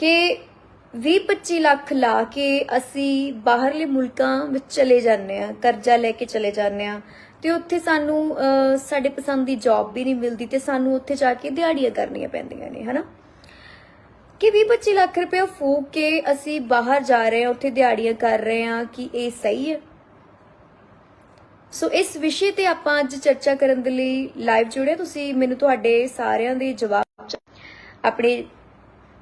ਕਿ 20-25 ਲੱਖ ਲਾ ਕੇ ਅਸੀਂ ਬਾਹਰਲੇ ਮੁਲਕਾਂ ਵਿੱਚ ਚਲੇ ਜਾਂਦੇ ਆ ਕਰਜ਼ਾ ਲੈ ਕੇ ਚਲੇ ਜਾਂਦੇ ਆ ਤੇ ਉੱਥੇ ਸਾਨੂੰ ਸਾਡੇ ਪਸੰਦ ਦੀ ਜੌਬ ਵੀ ਨਹੀਂ ਮਿਲਦੀ ਤੇ ਸਾਨੂੰ ਉੱਥੇ ਜਾ ਕੇ ਦਿਹਾੜੀਆਂ ਕਰਨੀਆਂ ਪੈਂਦੀਆਂ ਨੇ, ਹਨਾ? ਕਿ 20-25 ਲੱਖ ਰੁਪਏ ਫੂਕ ਕੇ ਅਸੀਂ ਬਾਹਰ ਜਾ ਰਹੇ ਹਾਂ, ਉੱਥੇ ਦਿਹਾੜੀਆਂ ਕਰ ਰਹੇ ਹਾਂ ਕਿ ਇਹ ਸਹੀ ਹੈ? ਸੋ ਇਸ ਵਿਸ਼ੇ ਤੇ ਆਪਾਂ ਅੱਜ ਚਰਚਾ ਕਰਨ ਦੇ ਲਈ ਲਾਈਵ ਜੁੜੇ ਤੁਸੀਂ ਮੈਨੂੰ ਤੁਹਾਡੇ ਸਾਰਿਆਂ ਦੇ ਜਵਾਬ ਆਪਣੇ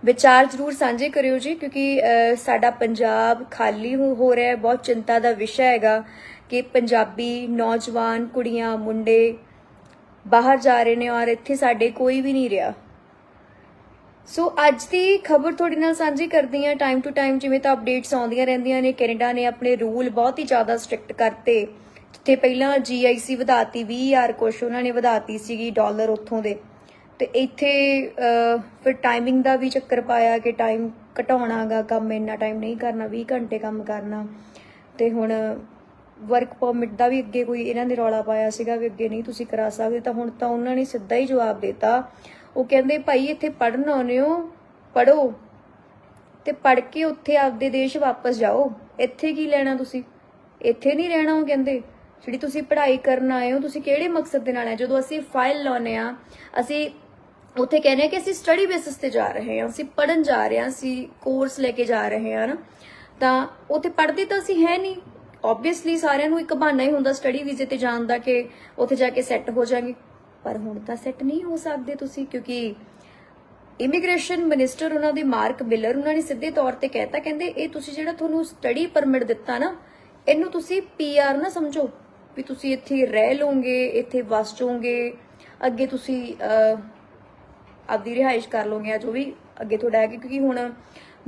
ਵਿਚਾਰ ਜਰੂਰ ਸਾਂਝੇ ਕਰਿਓ ਜੀ, ਕਿਉਂਕਿ ਸਾਡਾ ਪੰਜਾਬ ਖਾਲੀ ਹੋ ਹੋ ਰਿਹਾ ਹੈ, ਬਹੁਤ ਚਿੰਤਾ ਦਾ ਵਿਸ਼ਾ ਹੈਗਾ ਕਿ ਪੰਜਾਬੀ ਨੌਜਵਾਨ ਕੁੜੀਆਂ, ਮੁੰਡੇ ਬਾਹਰ ਜਾ ਰਹੇ ਨੇ ਔਰ ਇੱਥੇ ਸਾਡੇ ਕੋਈ ਵੀ ਨਹੀਂ ਰਿਹਾ। ਸੋ ਅੱਜ ਦੀ ਖਬਰ ਤੁਹਾਡੇ ਨਾਲ ਸਾਂਝੀ ਕਰਦੀ ਹਾਂ ਟਾਈਮ ਟੂ ਟਾਈਮ ਜਿਵੇਂ ਤਾਂ ਅਪਡੇਟਸ ਆਉਂਦੀਆਂ ਰਹਿੰਦੀਆਂ ਨੇ, ਕੈਨੇਡਾ ਨੇ ਆਪਣੇ ਰੂਲ ਬਹੁਤ ਹੀ ਜ਼ਿਆਦਾ ਸਟ੍ਰਿਕਟ ਕਰਤੇ। ਜਿੱਥੇ ਪਹਿਲਾਂ ਜੀਆਈਸੀ ਵਧਾਤੀ 20000 ਕੁਛ ਉਹਨਾਂ ਨੇ ਵਧਾਤੀ ਸੀਗੀ ਡਾਲਰ ਉੱਥੋਂ ਦੇ। ਤੇ ਇੱਥੇ ਫਿਰ ਟਾਈਮਿੰਗ ਦਾ ਵੀ ਚੱਕਰ ਪਾਇਆ ਕਿ ਟਾਈਮ ਘਟਾਉਣਾਗਾ ਕੰਮ ਇੰਨਾ ਟਾਈਮ ਨਹੀਂ ਕਰਨਾ 20 ਘੰਟੇ ਕੰਮ ਕਰਨਾ। ਤੇ ਹੁਣ ਵਰਕ ਪਰਮਿਟ ਦਾ ਵੀ ਅੱਗੇ ਕੋਈ ਇਹਨਾਂ ਨੇ ਰੌਲਾ ਪਾਇਆ ਸੀਗਾ ਵੀ ਅੱਗੇ ਨਹੀਂ ਤੁਸੀਂ ਕਰਾ ਸਕਦੇ, ਤਾਂ ਹੁਣ ਤਾਂ ਉਹਨਾਂ ਨੇ ਸਿੱਧਾ ਹੀ ਜਵਾਬ ਦਿੱਤਾ। ਉਹ ਕਹਿੰਦੇ, ਭਾਈ, ਇੱਥੇ ਪੜਨ ਆਉਨੇ ਹੋ ਪੜੋ ਤੇ ਪੜ ਕੇ ਉੱਥੇ ਆਪਦੇ ਦੇਸ਼ ਵਾਪਸ ਜਾਓ। ਇੱਥੇ ਕੀ ਲੈਣਾ ਤੁਸੀਂ? ਇੱਥੇ ਨਹੀਂ ਰਹਿਣਾ, ਉਹ ਕਹਿੰਦੇ। ਜਿਹੜੀ ਤੁਸੀਂ ਪੜ੍ਹਾਈ ਕਰਨ ਆਏ ਹੋ, ਤੁਸੀਂ ਕਿਹੜੇ ਮਕਸਦ ਦੇ ਨਾਲ ਆਏ? ਜਦੋਂ ਅਸੀਂ ਫਾਈਲ ਲਾਉਨੇ ਆ ਅਸੀਂ ਉੱਥੇ ਕਹਿੰਦੇ ਆ ਕਿ ਅਸੀਂ ਸਟੱਡੀ ਬੇਸਿਸ ਤੇ ਜਾ ਰਹੇ ਹਾਂ, ਅਸੀਂ ਪੜਨ ਜਾ ਰਹੇ ਹਾਂ, ਅਸੀਂ ਕੋਰਸ ਲੈ ਕੇ ਜਾ ਰਹੇ ਹਾਂ ਨਾ। ਤਾਂ ਉੱਥੇ ਪੜ੍ਹਦੇ ਤਾਂ ਅਸੀਂ ਹੈ ਨਹੀਂ। ਆਬਵੀਅਸਲੀ ਸਾਰਿਆਂ ਨੂੰ ਇੱਕ ਬਹਾਨਾ ਹੀ ਹੁੰਦਾ ਸਟੱਡੀ ਵੀਜ਼ੇ ਤੇ ਜਾਣ ਦਾ ਕਿ ਉੱਥੇ ਜਾ ਕੇ ਸੈੱਟ ਹੋ ਜਾਾਂਗੇ ਪਰ ਹੁਣ ਤਾਂ ਸੈੱਟ ਨਹੀਂ ਹੋ ਸਕਦੇ ਤੁਸੀਂ, ਕਿਉਂਕਿ ਇਮੀਗ੍ਰੇਸ਼ਨ ਮਿਨਿਸਟਰ ਉਹਨਾਂ ਦੇ ਮਾਰਕ ਮਿਲਰ ਉਹਨਾਂ ਨੇ ਸਿੱਧੇ ਤੌਰ ਤੇ ਕਹਿਤਾ, ਕਹਿੰਦੇ ਇਹ ਤੁਸੀਂ ਜਿਹੜਾ ਤੁਹਾਨੂੰ ਸਟੱਡੀ ਪਰਮਿਟ ਦਿੱਤਾ ਨਾ, ਇਹਨੂੰ ਤੁਸੀਂ ਪੀਆਰ ਨਾ ਸਮਝੋ ਵੀ ਤੁਸੀਂ ਇੱਥੇ ਰਹਿ ਲਓਗੇ, ਇੱਥੇ ਵਸ ਜਾਓਗੇ, ਅੱਗੇ ਤੁਸੀਂ ਆਪਦੀ ਰਿਹਾਇਸ਼ ਕਰ ਲਓਗੇ ਆ ਜੋ ਵੀ ਅੱਗੇ ਤੁਹਾਡਾ ਹੈ ਕਿਉਂਕਿ ਹੁਣ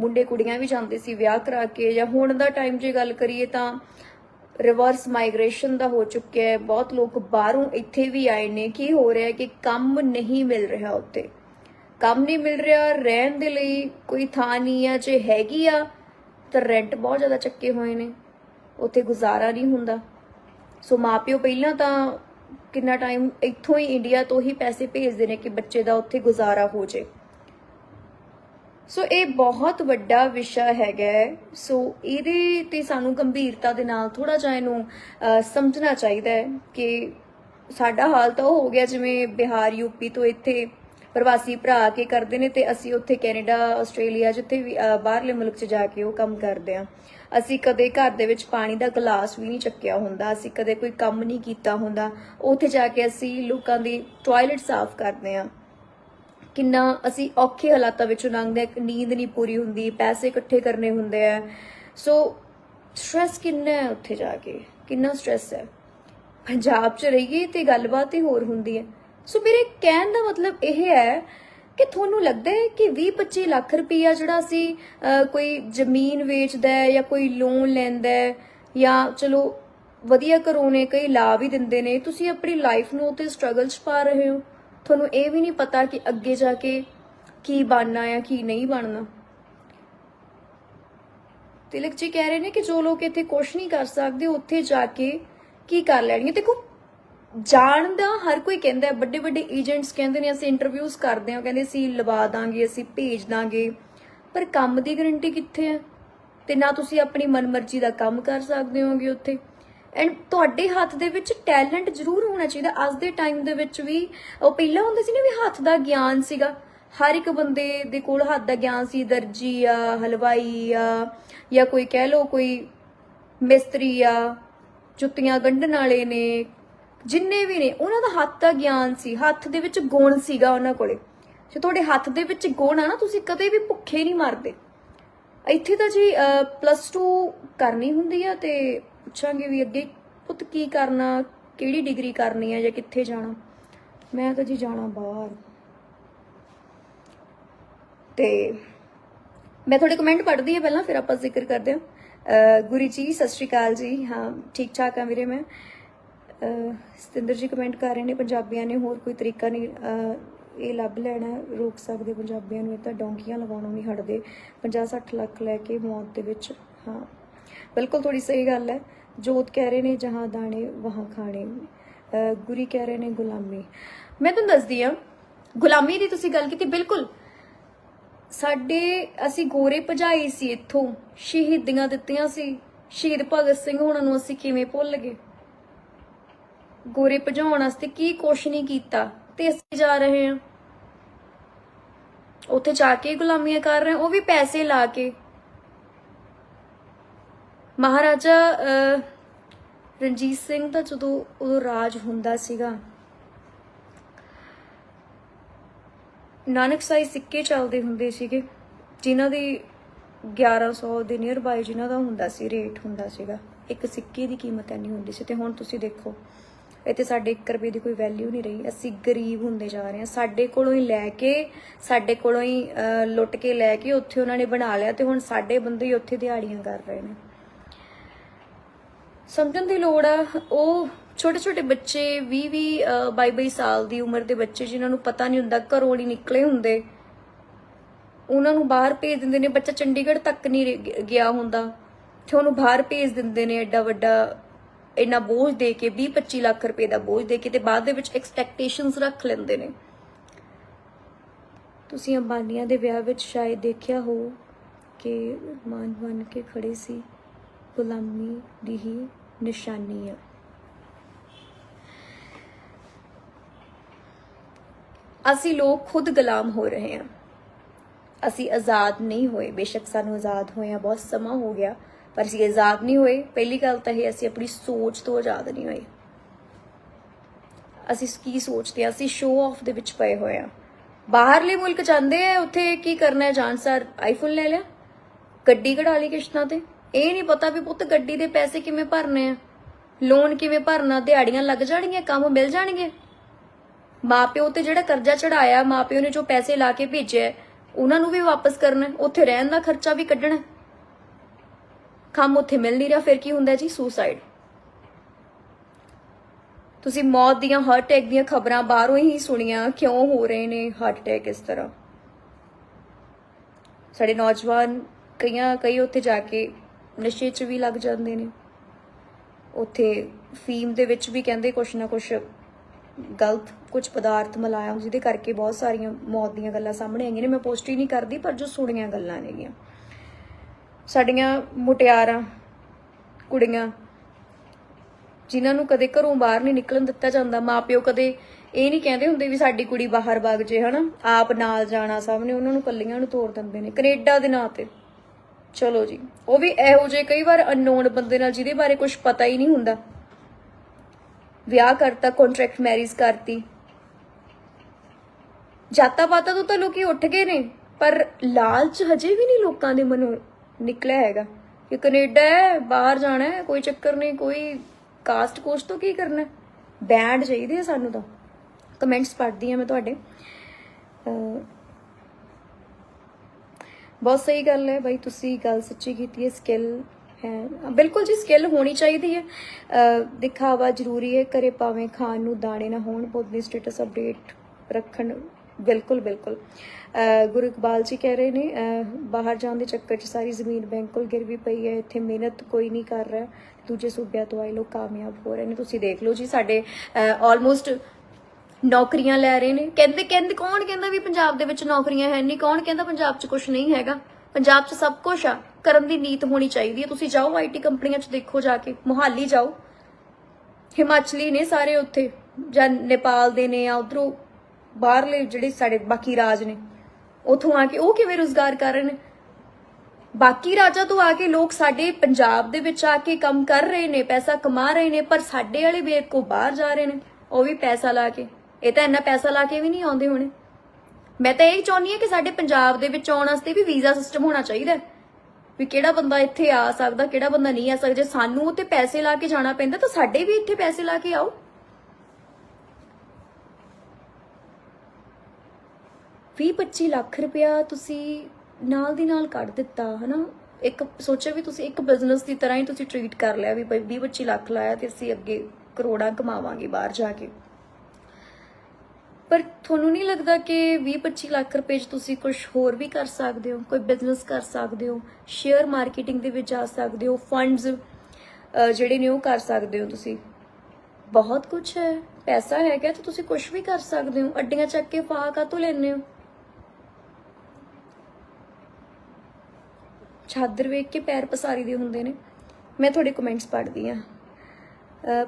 ਮੁੰਡੇ ਕੁੜੀਆਂ ਵੀ ਜਾਂਦੇ ਸੀ ਵਿਆਹ ਕਰਾ ਕੇ ਜਾਂ ਹੁਣ ਦਾ ਟਾਈਮ ਜੇ ਗੱਲ ਕਰੀਏ ਤਾਂ ਰਿਵਰਸ ਮਾਈਗ੍ਰੇਸ਼ਨ ਦਾ ਹੋ ਚੁੱਕਿਆ ਹੈ। ਬਹੁਤ ਲੋਕ ਬਾਹਰੋਂ ਇੱਥੇ ਵੀ ਆਏ ਨੇ ਕੀ ਹੋ ਰਿਹਾ ਹੈ ਕਿ ਕੰਮ ਨਹੀਂ ਮਿਲ ਰਿਹਾ ਉੱਥੇ। ਕੰਮ ਨਹੀਂ ਮਿਲ ਰਿਹਾ, ਰਹਿਣ ਦੇ ਲਈ ਕੋਈ ਥਾਂ ਨਹੀਂ ਆ, ਜੇ ਹੈਗੀ ਆ ਤਾਂ ਰੈਂਟ ਬਹੁਤ ਜ਼ਿਆਦਾ ਚੱਕੇ ਹੋਏ ਨੇ। ਉੱਥੇ ਗੁਜ਼ਾਰਾ ਨਹੀਂ ਹੁੰਦਾ। ਸੋ ਮਾਪਿਓ ਪਹਿਲਾਂ ਤਾਂ ਕਿੰਨਾ ਟਾਈਮ ਇੱਥੋਂ ਹੀ ਇੰਡੀਆ ਤੋਂ ਹੀ ਪੈਸੇ ਭੇਜਦੇ ਨੇ ਕਿ ਬੱਚੇ ਦਾ ਉੱਥੇ ਗੁਜ਼ਾਰਾ ਹੋ ਜੇ ਸੋ ਇਹ ਬਹੁਤ ਵੱਡਾ ਵਿਸ਼ਾ ਹੈਗਾ ਹੈ। ਸੋ ਇਹਦੇ ਤੇ ਸਾਨੂੰ ਗੰਭੀਰਤਾ ਦੇ ਨਾਲ ਥੋੜਾ ਜਿਹਾ ਇਹਨੂੰ ਸਮਝਣਾ ਚਾਹੀਦਾ ਹੈ ਕਿ ਸਾਡਾ ਹਾਲ ਤਾਂ ਉਹ ਹੋ ਗਿਆ ਜਿਵੇਂ ਬਿਹਾਰ ਯੂਪੀ ਤੋਂ ਇੱਥੇ ਪ੍ਰਵਾਸੀ ਭਰਾ ਆ ਕੇ ਕਰਦੇ ਨੇ ਤੇ ਅਸੀਂ ਉੱਥੇ ਕੈਨੇਡਾ, ਆਸਟ੍ਰੇਲੀਆ ਜਿੱਥੇ ਵੀ ਬਾਹਰਲੇ ਮੁਲਕ 'ਚ ਜਾ ਕੇ ਉਹ ਕੰਮ ਕਰਦੇ ਆ ਅਸੀਂ ਕਦੇ ਘਰ ਦੇ ਵਿੱਚ ਪਾਣੀ ਦਾ ਗਲਾਸ ਵੀ ਨਹੀਂ ਚੱਕਿਆ ਹੁੰਦਾ, ਅਸੀਂ ਕਦੇ ਕੋਈ ਕੰਮ ਨਹੀਂ ਕੀਤਾ ਹੁੰਦਾ। ਉੱਥੇ ਜਾ ਕੇ ਅਸੀਂ ਲੋਕਾਂ ਦੀ ਟਾਇਲਟ ਸਾਫ਼ ਕਰਦੇ ਆ ਕਿੰਨਾ ਅਸੀਂ ਔਖੇ ਹਾਲਾਤਾਂ ਵਿੱਚੋਂ ਲੰਘਦੇ ਹਾਂ ਨੀਂਦ ਨਹੀਂ ਪੂਰੀ ਹੁੰਦੀ, ਪੈਸੇ ਇਕੱਠੇ ਕਰਨੇ ਹੁੰਦੇ ਆ। ਸੋ ਸਟ੍ਰੈਸ ਕਿੰਨਾ ਹੈ ਉੱਥੇ ਜਾ ਕੇ? ਕਿੰਨਾ ਸਟ੍ਰੈਸ ਹੈ? ਪੰਜਾਬ 'ਚ ਰਹੀਏ ਤੇ ਗੱਲਬਾਤ ਹੀ ਹੋਰ ਹੁੰਦੀ ਹੈ। ਸੋ ਮੇਰੇ ਕਹਿਣ ਦਾ ਮਤਲਬ ਇਹ ਹੈ ਕਿ ਤੁਹਾਨੂੰ ਲੱਗਦਾ ਹੈ ਕਿ 20-25 ਲੱਖ ਰੁਪਈਆ ਜਿਹੜਾ ਅਸੀਂ ਕੋਈ ਜ਼ਮੀਨ ਵੇਚਦਾ ਹੈ ਜਾਂ ਕੋਈ ਲੋਨ ਲੈਂਦਾ ਹੈ ਜਾਂ ਚਲੋ ਵਧੀਆ ਘਰੋਂ ਨੇ ਕਈ ਲਾ ਵੀ ਦਿੰਦੇ ਨੇ, ਤੁਸੀਂ ਆਪਣੀ ਲਾਈਫ ਨੂੰ ਉੱਤੇ ਸਟਰਗਲ 'ਚ ਪਾ ਰਹੇ ਹੋ? ਤੁਹਾਨੂੰ ਇਹ ਵੀ ਨਹੀਂ ਪਤਾ ਕਿ ਅੱਗੇ ਜਾ ਕੇ ਕੀ ਬਣਨਾ ਹੈ ਕੀ ਨਹੀਂ ਬਣਨਾ? ਤਿਲਕ ਜੀ ਕਹਿ ਰਹੇ ਨੇ ਕਿ ਜੋ ਲੋਕ ਇੱਥੇ ਕੁਝ ਨਹੀਂ ਕਰ ਸਕਦੇ, ਉੱਥੇ ਜਾ ਕੇ ਕੀ ਕਰ ਲੈਣਗੇ? ਦੇਖੋ ਜਾਣ ਦਾ ਹਰ ਕੋਈ ਕਹਿੰਦਾ ਵੱਡੇ ਵੱਡੇ ਏਜੰਟਸ ਕਹਿੰਦੇ ਨੇ, ਅਸੀਂ ਇੰਟਰਵਿਊਜ਼ ਕਰਦੇ ਹਾਂ, ਕਹਿੰਦੇ ਅਸੀਂ ਲਵਾ ਦਾਂਗੇ, ਅਸੀਂ ਭੇਜ ਦਾਂਗੇ। ਪਰ ਕੰਮ ਦੀ ਗਾਰੰਟੀ ਕਿੱਥੇ ਹੈ? ਤੇ ਨਾ ਤੁਸੀਂ ਆਪਣੀ ਮਨਮਰਜ਼ੀ ਦਾ ਕੰਮ ਕਰ ਸਕਦੇ ਹੋਗੇ ਉੱਥੇ। ਐਂਡ ਤੁਹਾਡੇ ਹੱਥ ਦੇ ਵਿੱਚ ਟੈਲੈਂਟ ਜ਼ਰੂਰ ਹੋਣਾ ਚਾਹੀਦਾ। ਅੱਜ ਦੇ ਟਾਈਮ ਦੇ ਵਿੱਚ ਵੀ, ਉਹ ਪਹਿਲਾਂ ਹੁੰਦਾ ਸੀ ਨਾ ਵੀ ਹੱਥ ਦਾ ਗਿਆਨ ਸੀਗਾ। ਹਰ ਇੱਕ ਬੰਦੇ ਦੇ ਕੋਲ ਹੱਥ ਦਾ ਗਿਆਨ ਸੀ, ਦਰਜੀ ਆ, ਹਲਵਾਈ ਆ, ਜਾਂ ਕੋਈ ਕਹਿ ਲਓ ਕੋਈ ਮਿਸਤਰੀ ਆ, ਜੁੱਤੀਆਂ ਗੰਢਣ ਵਾਲੇ ਨੇ ਜਿੰਨੇ ਵੀ ਨੇ, ਉਹਨਾਂ ਦਾ ਹੱਥ ਦਾ ਗਿਆਨ ਸੀ, ਹੱਥ ਦੇ ਵਿੱਚ ਗੁਣ ਸੀਗਾ ਉਹਨਾਂ ਕੋਲੇ। ਜੇ ਤੁਹਾਡੇ ਹੱਥ ਦੇ ਵਿੱਚ ਗੁਣ ਆ ਨਾ, ਤੁਸੀਂ ਕਦੇ ਵੀ ਭੁੱਖੇ ਨਹੀਂ ਮਰਦੇ। ਇੱਥੇ ਤਾਂ ਜੀ ਪਲੱਸ 2 ਕਰਨੀ ਹੁੰਦੀ ਆ ਤੇ ਪੁੱਛਾਂਗੇ ਵੀ ਅੱਗੇ, ਪੁੱਤ ਕੀ ਕਰਨਾ, ਕਿਹੜੀ ਡਿਗਰੀ ਕਰਨੀ ਆ ਜਾਂ ਕਿੱਥੇ ਜਾਣਾ। ਮੈਂ ਤਾਂ ਜੀ ਜਾਣਾ ਬਾਹਰ। ਤੇ ਮੈਂ ਤੁਹਾਡੇ ਕਮੈਂਟ ਪੜ੍ਹਦੀ ਹਾਂ ਪਹਿਲਾਂ, ਫਿਰ ਆਪਾਂ ਜ਼ਿਕਰ ਕਰਦੇ ਹਾਂ। ਅਹ, ਗੁਰੀ ਜੀ, ਸਤਿ ਸ਼੍ਰੀ ਅਕਾਲ ਜੀ। ਹਾਂ ਠੀਕ ਠਾਕ ਆ ਵੀਰੇ ਮੈਂ। ਸਤਿੰਦਰ ਜੀ ਕਮੈਂਟ ਕਰ ਰਹੇ ਨੇ, ਪੰਜਾਬੀਆਂ ਨੇ ਹੋਰ ਕੋਈ ਤਰੀਕਾ ਨਹੀਂ ਇਹ ਲੱਭ ਲੈਣਾ, ਰੋਕ ਸਕਦੇ ਪੰਜਾਬੀਆਂ ਨੂੰ, ਇਹ ਤਾਂ ਡੌਂਕੀਆਂ ਲਗਾਉਣੋਂ ਨਹੀਂ ਹਟਦੇ। 50 60 ਲੱਖ ਲੈ ਕੇ ਮੌਤ ਦੇ ਵਿੱਚ, ਹਾਂ। ਬਿਲਕੁਲ ਥੋੜੀ ਸਹੀ ਗੱਲ ਹੈ। ਜੋਤ ਕਹਿ ਰਹੇ ਨੇ, ਜਹਾਂ ਦਾਣੇ, ਵਹਾਂ ਖਾਣੇ। ਗੁਰੀ ਕਹਿ ਰਹੇ ਨੇ, ਗੁਲਾਮੀ। ਮੈਂ ਤੁਹਾਨੂੰ ਦੱਸਦੀ ਆ ਗੁਲਾਮੀ ਦੀ ਤੁਸੀਂ ਗੱਲ ਕੀਤੀ, ਬਿਲਕੁਲ। ਸਾਡੇ, ਅਸੀਂ ਗੋਰੇ ਭਜਾਈ ਸੀ ਇੱਥੋਂ, ਸ਼ਹੀਦੀਆਂ ਦਿੱਤੀਆਂ ਸੀ। ਸ਼ਹੀਦ ਭਗਤ ਸਿੰਘ ਹੁਣਾਂ ਨੂੰ ਅਸੀਂ ਕਿਵੇਂ ਭੁੱਲ ਗਏ? ਗੋਰੇ ਭਜਾਉਣ ਵਾਸਤੇ ਕੀ ਕੁਛ ਨਹੀਂ ਕੀਤਾ ਤੇ ਅਸੀਂ ਜਾ ਰਹੇ ਹਾਂ। ਉੱਥੇ ਜਾ ਕੇ ਗੁਲਾਮੀਆਂ ਕਰ ਰਹੇ ਉਹ ਵੀ ਪੈਸੇ ਲਾ ਕੇ। ਮਹਾਰਾਜਾ ਰਣਜੀਤ ਸਿੰਘ ਦਾ ਜਦੋਂ ਉਦੋਂ ਰਾਜ ਹੁੰਦਾ ਸੀਗਾ, ਨਾਨਕ ਸਾਈ ਸਿੱਕੇ ਚੱਲਦੇ ਹੁੰਦੇ ਸੀਗੇ, ਜਿਨ੍ਹਾਂ ਦੀ 1100 ਦੇ ਨੀਅਰ ਬਾਈ ਜਿਨ੍ਹਾਂ ਦਾ ਹੁੰਦਾ ਸੀ ਰੇਟ ਹੁੰਦਾ ਸੀਗਾ, ਇੱਕ ਸਿੱਕੇ ਦੀ ਕੀਮਤ ਇੰਨੀ ਹੁੰਦੀ ਸੀ, ਤੇ ਹੁਣ ਤੁਸੀਂ ਦੇਖੋ। ਇੱਥੇ ਸਾਡੇ 1 ਰੁਪਏ ਦੀ ਕੋਈ ਵੈਲਿਊ ਨਹੀਂ ਰਹੀ। ਅਸੀਂ ਗਰੀਬ ਹੁੰਦੇ ਜਾ ਰਹੇ ਹਾਂ। ਸਾਡੇ ਕੋਲੋਂ ਹੀ ਲੈ ਕੇ, ਸਾਡੇ ਕੋਲੋਂ ਹੀ ਲੁੱਟ ਕੇ ਲੈ ਕੇ ਉੱਥੇ ਉਹਨਾਂ ਨੇ ਬਣਾ ਲਿਆ ਤੇ ਹੁਣ ਸਾਡੇ ਬੰਦੇ ਹੀ ਉੱਥੇ ਦਿਹਾੜੀਆਂ ਕਰ ਰਹੇ ਨੇ। ਸਮਝਣ ਦੀ ਲੋੜ ਆ, ਉਹ ਛੋਟੇ ਛੋਟੇ ਬੱਚੇ 20 20 22 22 ਸਾਲ ਦੀ ਉਮਰ ਦੇ ਬੱਚੇ ਜਿਨ੍ਹਾਂ ਨੂੰ ਪਤਾ ਨਹੀਂ ਹੁੰਦਾ, ਘਰੋਂ ਨਹੀਂ ਨਿਕਲੇ ਹੁੰਦੇ। ਉਹਨਾਂ ਨੂੰ ਬਾਹਰ ਭੇਜ ਦਿੰਦੇ ਨੇ। ਬੱਚਾ ਚੰਡੀਗੜ੍ਹ ਤੱਕ ਨਹੀਂ ਗਿਆ ਹੁੰਦਾ। ਤੇ ਉਹਨੂੰ ਬਾਹਰ ਭੇਜ ਦਿੰਦੇ ਨੇ ਐਡਾ ਵੱਡਾ ਇੰਨਾ ਬੋਝ ਦੇ ਕੇ 20 25 ਲੱਖ ਰੁਪਏ ਦਾ ਬੋਝ ਦੇ ਕੇ ਤੇ ਬਾਅਦ ਦੇ ਵਿੱਚ ਐਕਸਪੈਕਟੇਸ਼ਨਸ ਰੱਖ ਲੈਂਦੇ ਨੇ। ਤੁਸੀਂ ਅੰਬਾਨੀਆਂ ਦੇ ਵਿਆਹ ਵਿੱਚ ਸ਼ਾਇਦ ਦੇਖਿਆ ਹੋ ਕਿ ਮਾਨ ਬਣ ਕੇ ਖੜੇ ਸੀ। ਗੁਲਾਮੀ ਦੀ ਹੀ ਨਿਸ਼ਾਨੀ ਹੈ ਅਸੀਂ ਲੋਕ ਖੁਦ ਗੁਲਾਮ ਹੋ ਰਹੇ ਹਾਂ। ਅਸੀਂ ਆਜ਼ਾਦ ਨਹੀਂ ਹੋਏ। ਬੇਸ਼ੱਕ ਸਾਨੂੰ ਆਜ਼ਾਦ ਹੋਏ ਆ ਬਹੁਤ ਸਮਾਂ ਹੋ ਗਿਆ। ਪਰ ਅਸੀਂ ਆਜ਼ਾਦ ਨਹੀਂ ਹੋਏ। ਪਹਿਲੀ ਗੱਲ ਤਾਂ ਇਹ, ਅਸੀਂ ਆਪਣੀ ਸੋਚ ਤੋਂ ਆਜ਼ਾਦ ਨਹੀਂ ਹੋਏ। ਅਸੀਂ ਕੀ ਸੋਚਦੇ ਆ ਅਸੀਂ ਸ਼ੋਅ ਆਫ ਦੇ ਵਿੱਚ ਪਏ ਹੋਏ ਆ ਬਾਹਰਲੇ ਮੁਲਕ ਜਾਂਦੇ ਆ, ਉੱਥੇ ਕੀ ਕਰਨਾ ਹੈ? ਜਾਨਸਰ ਆਈਫੋਨ ਲੈ ਲਿਆ? ਗੱਡੀ ਕਢਾ ਲਈ ਕਿਸ਼ਤਾਂ ਤੇ? ਇਹ ਨਹੀਂ ਪਤਾ ਵੀ ਪੁੱਤ ਗੱਡੀ ਦੇ ਪੈਸੇ ਕਿਵੇਂ ਭਰਨੇ ਆ? ਲੋਨ ਕਿਵੇਂ ਭਰਨਾ? ਦਿਹਾੜੀਆਂ ਲੱਗ ਜਾਣਗੀਆਂ, ਕੰਮ ਮਿਲ ਜਾਣਗੇ? ਮਾਪਿਓ ਤੇ ਜਿਹੜਾ ਕਰਜ਼ਾ ਚੜਾਇਆ ਮਾਪਿਓ ਨੇ ਜੋ ਪੈਸੇ ਲਾ ਕੇ ਭੇਜਿਆ, ਉਹਨਾਂ ਨੂੰ ਵੀ ਵਾਪਸ ਕਰਨਾ ਉੱਥੇ ਰਹਿਣ ਦਾ ਖਰਚਾ ਵੀ ਕੱਢਣਾ ਕੰਮ ਉੱਥੇ ਮਿਲ ਨਹੀਂ ਰਿਹਾ, ਫਿਰ ਕੀ ਹੁੰਦਾ ਜੀ? ਸੁਸਾਈਡ ਤੁਸੀਂ ਮੌਤ ਦੀਆਂ ਹਾਰਟ ਅਟੈਕ ਦੀਆਂ ਖਬਰਾਂ ਬਾਹਰੋਂ ਹੀ ਸੁਣੀਆਂ, ਕਿਉਂ ਹੋ ਰਹੇ ਨੇ ਹਾਰਟ ਅਟੈਕ ਇਸ ਤਰ੍ਹਾਂ? ਸਾਡੇ ਨੌਜਵਾਨ ਕਈਆਂ, ਕਈ ਉੱਥੇ ਜਾ ਕੇ ਨਸ਼ੇ 'ਚ ਵੀ ਲੱਗ ਜਾਂਦੇ ਨੇ। ਉੱਥੇ ਫੀਮ ਦੇ ਵਿੱਚ ਵੀ ਕਹਿੰਦੇ ਕੁਛ ਨਾ ਕੁਛ ਗਲਤ ਕੁਝ ਪਦਾਰਥ ਮਿਲਾਇਆ ਜਿਹਦੇ ਕਰਕੇ ਬਹੁਤ ਸਾਰੀਆਂ ਮੌਤ ਦੀਆਂ ਗੱਲਾਂ ਸਾਹਮਣੇ ਆਈਆਂ ਨੇ। ਮੈਂ ਪੋਸਟ ਹੀ ਨਹੀਂ ਕਰਦੀ, ਪਰ ਜੋ ਸੁਣੀਆਂ ਗੱਲਾਂ ਨੇਗੀਆਂ। ਸਾਡੀਆਂ ਮੁਟਿਆਰਾਂ, ਕੁੜੀਆਂ, ਜਿਨ੍ਹਾਂ ਨੂੰ ਕਦੇ ਘਰੋਂ ਬਾਹਰ ਨਹੀਂ ਨਿਕਲਣ ਦਿੱਤਾ ਜਾਂਦਾ, ਮਾਪਿਓ ਕਦੇ ਇਹ ਨਹੀਂ ਕਹਿੰਦੇ ਹੁੰਦੇ ਵੀ ਸਾਡੀ ਕੁੜੀ ਬਾਹਰ ਵਗ ਜੇ, ਹਨਾ? ਆਪ ਨਾਲ ਜਾਣਾ ਸਭ ਨੇ ਉਹਨਾਂ ਨੂੰ ਕੱਲੀਆਂ ਨੂੰ ਤੋੜ ਦਿੰਦੇ ਨੇ, ਕੈਨੇਡਾ ਦੇ ਨਾਂ ਤੇ। ਚਲੋ ਜੀ, ਉਹ ਵੀ ਇਹੋ ਜਿਹੇ ਕਈ ਵਾਰ ਅਨਨੋਨ ਬੰਦੇ ਨਾਲ ਜਿਹਦੇ ਬਾਰੇ ਕੁਝ ਪਤਾ ਹੀ ਨਹੀਂ ਹੁੰਦਾ। ਵਿਆਹ ਕਰਤਾ ਕੰਟਰੈਕਟ ਮੈਰਿਜ ਕਰਤੀ। ਜਾਤਾ ਪਾਤਾ ਤੋਂ ਤਾਂ ਲੋਕੀ ਉੱਠ ਗਏ ਨੇ, ਪਰ ਲਾਲਚ ਹਜੇ ਵੀ ਨਹੀਂ ਲੋਕਾਂ ਦੇ ਮਨੋਂ ਨਿਕਲਿਆ ਹੈਗਾ। ਕਿ ਕੈਨੇਡਾ ਹੈ, ਬਾਹਰ ਜਾਣਾ ਹੈ, ਕੋਈ ਚੱਕਰ ਨਹੀਂ, ਕੋਈ ਕਾਸਟ ਕੋਸਟ ਤੋਂ ਕੀ ਕਰਨਾ ਬੈਂਡ ਚਾਹੀਦੇ ਆ ਸਾਨੂੰ ਤਾਂ। ਕਮੈਂਟਸ ਪੜ੍ਹਦੀ ਆ ਮੈਂ ਤੁਹਾਡੇ। ਬਹੁਤ ਸਹੀ ਗੱਲ ਹੈ ਬਾਈ, ਤੁਸੀਂ ਗੱਲ ਸੱਚੀ ਕੀਤੀ ਹੈ ਸਕਿੱਲ ਹੈ। ਬਿਲਕੁਲ ਜੀ ਸਕਿੱਲ ਹੋਣੀ ਚਾਹੀਦੀ ਹੈ। ਦਿਖਾਵਾ ਜ਼ਰੂਰੀ ਹੈ ਕਰੇ ਭਾਵੇਂ ਖਾਣ ਨੂੰ ਦਾਣੇ ਨਾ ਹੋਣ ਬੋਧਨੀ ਸਟੇਟਸ ਅਪਡੇਟ ਰੱਖਣ ਬਿਲਕੁਲ ਬਿਲਕੁਲ। ਗੁਰੂ ਇਕਬਾਲ ਜੀ ਕਹਿ ਰਹੇ ਨੇ ਬਾਹਰ ਜਾਣ ਦੇ ਚੱਕਰ 'ਚ ਸਾਰੀ ਜ਼ਮੀਨ ਬੈਂਕ ਕੋਲ ਗਿਰਵੀ ਪਈ ਹੈ, ਇੱਥੇ ਮਿਹਨਤ ਕੋਈ ਨਹੀਂ ਕਰ ਰਿਹਾ, ਦੂਜੇ ਸੂਬਿਆਂ ਤੋਂ ਆਏ ਲੋਕ ਕਾਮਯਾਬ ਹੋ ਰਹੇ ਨੇ। ਤੁਸੀਂ ਦੇਖ ਲਓ ਜੀ, ਸਾਡੇ ਆਲਮੋਸਟ ਨੌਕਰੀਆਂ ਲੈ ਰਹੇ ਨੇ। ਕਹਿੰਦੇ ਕਹਿੰਦੇ ਕੌਣ ਕਹਿੰਦਾ ਵੀ ਪੰਜਾਬ ਦੇ ਵਿੱਚ ਨੌਕਰੀਆਂ ਹੈ ਨਹੀਂ? ਕੌਣ ਕਹਿੰਦਾ ਪੰਜਾਬ 'ਚ ਕੁਝ ਨਹੀਂ ਹੈਗਾ? ਪੰਜਾਬ 'ਚ ਸਭ ਕੁਝ ਆ, ਕਰਨ ਦੀ ਨੀਤ ਹੋਣੀ ਚਾਹੀਦੀ ਹੈ। ਤੁਸੀਂ ਜਾਓ ਆਈਟੀ ਕੰਪਨੀਆਂ 'ਚ ਦੇਖੋ ਜਾ ਕੇ, ਮੁਹਾਲੀ ਜਾਓ। ਹਿਮਾਚਲੀ ਨੇ ਸਾਰੇ ਉੱਥੇ, ਜਾਂ ਨੇਪਾਲ ਦੇ ਨੇ ਆ ਉਧਰੋਂ ਬਾਹਰਲੇ ਜਿਹੜੇ ਸਾਡੇ ਬਾਕੀ ਰਾਜ ਨੇ, ਉਥੋਂ ਆ ਕੇ ਉਹ ਕਿਵੇਂ ਰੋਜ਼ਗਾਰ ਕਰ ਰਹੇ ਨੇ? ਬਾਕੀ ਰਾਜਾਂ ਤੋਂ ਆ ਕੇ ਲੋਕ ਸਾਡੇ ਪੰਜਾਬ ਦੇ ਵਿੱਚ ਆ ਕੇ ਕੰਮ ਕਰ ਰਹੇ ਨੇ, ਪੈਸਾ ਕਮਾ ਰਹੇ ਨੇ, ਪਰ ਸਾਡੇ ਵਾਲੇ ਬੇਵਕੂਫ ਬਾਹਰ ਜਾ ਰਹੇ ਨੇ, ਉਹ ਵੀ ਪੈਸਾ ਲਾ ਕੇ। ਇਹ ਤਾਂ ਇੰਨਾ ਪੈਸਾ ਲਾ ਕੇ ਵੀ ਨਹੀਂ ਆਉਂਦੇ ਹੋਣੇ। ਮੈਂ ਤਾਂ ਇਹ ਚਾਹੁੰਦੀ ਹਾਂ ਕਿ ਸਾਡੇ ਪੰਜਾਬ ਦੇ ਵਿੱਚ ਆਉਣ ਵਾਸਤੇ ਵੀ ਵੀਜ਼ਾ ਸਿਸਟਮ ਹੋਣਾ ਚਾਹੀਦਾ ਵੀ ਕਿਹੜਾ ਬੰਦਾ ਇੱਥੇ ਆ ਸਕਦਾ, ਕਿਹੜਾ ਬੰਦਾ ਨਹੀਂ ਆ ਸਕਦਾ। ਜੇ ਸਾਨੂੰ ਉੱਥੇ ਪੈਸੇ ਲਾ ਕੇ ਜਾਣਾ ਪੈਂਦਾ ਤਾਂ ਸਾਡੇ ਵੀ ਇੱਥੇ ਪੈਸੇ ਲਾ ਕੇ ਆਓ। 20-25 ਲੱਖ ਰੁਪਇਆ ਤੁਸੀਂ ਨਾਲ ਦੀ ਨਾਲ ਕੱਢ ਦਿੱਤਾ, ਹਨਾ? ਇੱਕ ਸੋਚਿਆ ਵੀ ਤੁਸੀਂ ਇੱਕ ਬਿਜ਼ਨਸ ਦੀ ਤਰ੍ਹਾਂ ਹੀ ਤੁਸੀਂ ਟ੍ਰੀਟ ਕਰ ਲਿਆ ਵੀ ਭਾਈ 20-25 ਲੱਖ ਲਾਇਆ ਤੇ ਅਸੀਂ ਅੱਗੇ ਕਰੋੜਾਂ ਕਮਾਵਾਂਗੇ ਬਾਹਰ ਜਾ ਕੇ। ਪਰ ਤੁਹਾਨੂੰ ਨਹੀਂ ਲੱਗਦਾ ਕਿ 20-25 ਲੱਖ ਰੁਪਏ 'ਚ ਤੁਸੀਂ ਕੁਝ ਹੋਰ ਵੀ ਕਰ ਸਕਦੇ ਹੋ? ਕੋਈ ਬਿਜ਼ਨਸ ਕਰ ਸਕਦੇ ਹੋ? ਸ਼ੇਅਰ ਮਾਰਕੀਟਿੰਗ ਦੇ ਵਿੱਚ ਜਾ ਸਕਦੇ ਹੋ? ਫੰਡਸ ਜਿਹੜੇ ਨੇ ਉਹ ਕਰ ਸਕਦੇ ਹੋ ਤੁਸੀਂ? ਬਹੁਤ ਕੁਝ ਹੈ। ਪੈਸਾ ਹੈਗਾ ਤਾਂ ਤੁਸੀਂ ਕੁਝ ਵੀ ਕਰ ਸਕਦੇ ਹੋ। ਅੱਡੀਆਂ ਚੱਕ ਕੇ ਫਾਹ ਕਾਤੋਂ ਲੈਣੇ ਹੋ? ਚਾਦਰ ਵੇਖ ਕੇ ਪੈਰ ਪਸਾਰੀ ਦੇ ਹੁੰਦੇ ਨੇ। ਮੈਂ ਤੁਹਾਡੇ ਕਮੈਂਟਸ ਪੜ੍ਹਦੀ ਆ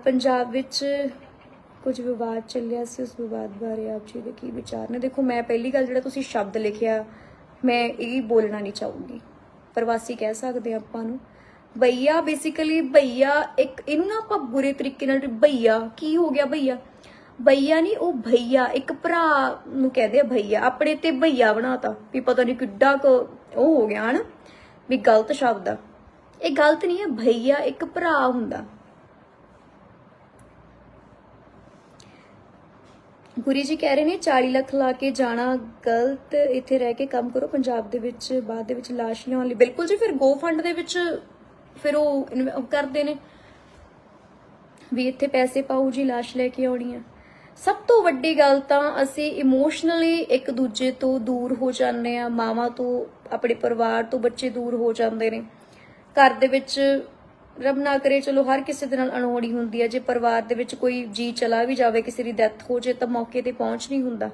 ਪੰਜਾਬ ਵਿੱਚ ਕੁਝ ਵਿਵਾਦ ਚੱਲਿਆ ਸੀ, ਉਸ ਵਿਵਾਦ ਬਾਰੇ ਆਪ ਜੀ ਦੇ ਕੀ ਵਿਚਾਰ ਨੇ? ਦੇਖੋ, ਮੈਂ ਪਹਿਲੀ ਗੱਲ ਜਿਹੜਾ ਤੁਸੀਂ ਸ਼ਬਦ ਲਿਖਿਆ, ਮੈਂ ਇਹ ਬੋਲਣਾ ਨਹੀਂ ਚਾਹੂੰਗੀ। ਪ੍ਰਵਾਸੀ ਕਹਿ ਸਕਦੇ ਹਾਂ ਆਪਾਂ ਨੂੰ। ਭਈਆ ਬੇਸਿਕਲੀ ਭਈਆ ਇੱਕ, ਇਹਨੂੰ ਨਾ ਆਪਾਂ ਬੁਰੇ ਤਰੀਕੇ ਨਾਲ ਭਈਆ, ਕੀ ਹੋ ਗਿਆ ਭਈਆ? ਭਈਆ ਨਹੀਂ, ਉਹ ਭਈਆ, ਇੱਕ ਭਰਾ ਨੂੰ ਕਹਦੇ ਆ ਭਈਆ, ਆਪਣੇ ਤੇ ਭਈਆ ਬਣਾਤਾ, ਵੀ ਪਤਾ ਨਹੀਂ ਕਿੱਡਾ ਕੁ ਉਹ ਹੋ ਗਿਆ, ਹਨ? ਵੀ ਗਲਤ ਸ਼ਬਦ ਆ। ਇਹ ਗਲਤ ਨਹੀਂ ਹੈ, ਭਈਆ, ਇੱਕ ਭਰਾ ਹੁੰਦਾ। ਗੁਰੀ ਜੀ ਕਹਿ ਰਹੇ ਨੇ 40 ਲੱਖ ਲਾ ਕੇ ਜਾਣਾ ਗਲਤ, ਇੱਥੇ ਰਹਿ ਕੇ ਕੰਮ ਕਰੋ, ਪੰਜਾਬ ਦੇ ਵਿੱਚ, ਬਾਅਦ ਦੇ ਵਿੱਚ ਲਾਸ਼ ਲਿਆਉਣ ਲਈ। ਬਿਲਕੁਲ ਜੀ, ਫਿਰ ਗੋ ਫੰਡ ਦੇ ਵਿੱਚ ਫਿਰ ਉਹ ਕਰਦੇ ਨੇ ਵੀ ਇੱਥੇ ਪੈਸੇ ਪਾਓ ਜੀ, ਲਾਸ਼ ਲੈ ਕੇ ਆਉਣੀ ਆ। ਸਭ ਤੋਂ ਵੱਡੀ ਗੱਲ ਤਾਂ ਅਸੀਂ ਇਮੋਸ਼ਨਲੀ ਇੱਕ ਦੂਜੇ ਤੋਂ ਦੂਰ ਹੋ ਜਾਂਦੇ ਆ, ਮਾਵਾਂ ਤੋਂ ਆਪਣੇ ਪਰਿਵਾਰ ਤੋਂ ਬੱਚੇ ਦੂਰ ਹੋ ਜਾਂਦੇ ਨੇ। ਘਰ ਦੇ ਵਿੱਚ ਰੱਬ ਨਾ ਕਰੇ, ਚਲੋ ਹਰ ਕਿਸੇ ਦੇ ਨਾਲ ਅਣਹੋਣੀ ਹੁੰਦੀ ਹੈ। ਜੇ ਪਰਿਵਾਰ ਦੇ ਵਿੱਚ ਕੋਈ ਜੀ ਚਲਾ ਵੀ ਜਾਵੇ, ਕਿਸੇ ਦੀ ਡੈਥ ਹੋ ਜੇ ਤਾਂ ਮੌਕੇ ਤੇ ਪਹੁੰਚ ਨਹੀਂ ਹੁੰਦਾ।